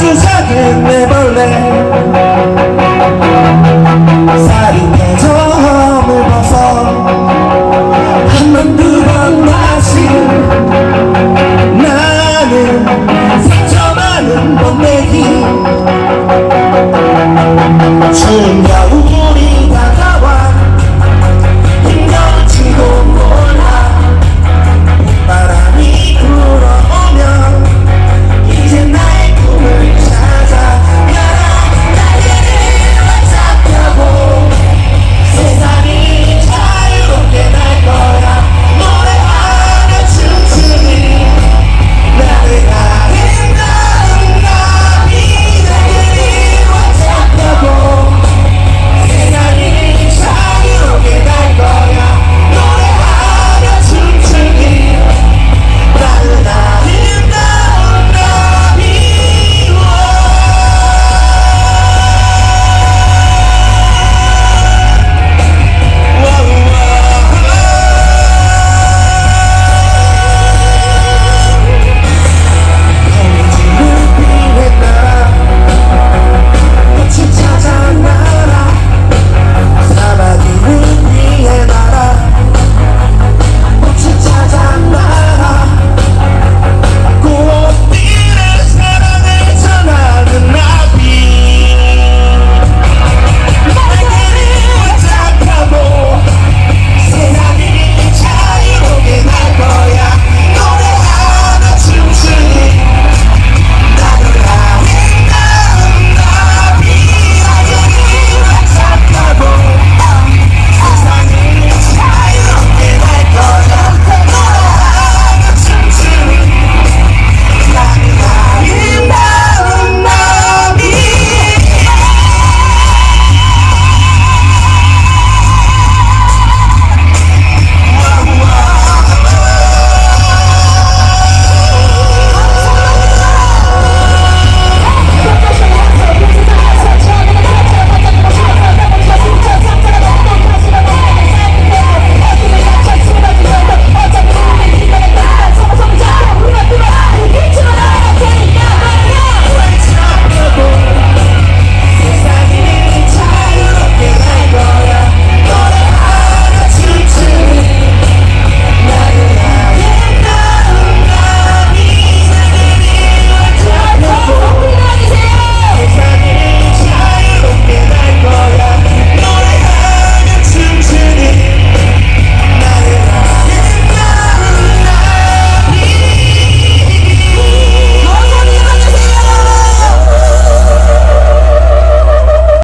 주사는 내벌레 살이 대점을 벗어 한번 두 번 다시 나는 상처 많은 번데기. 충격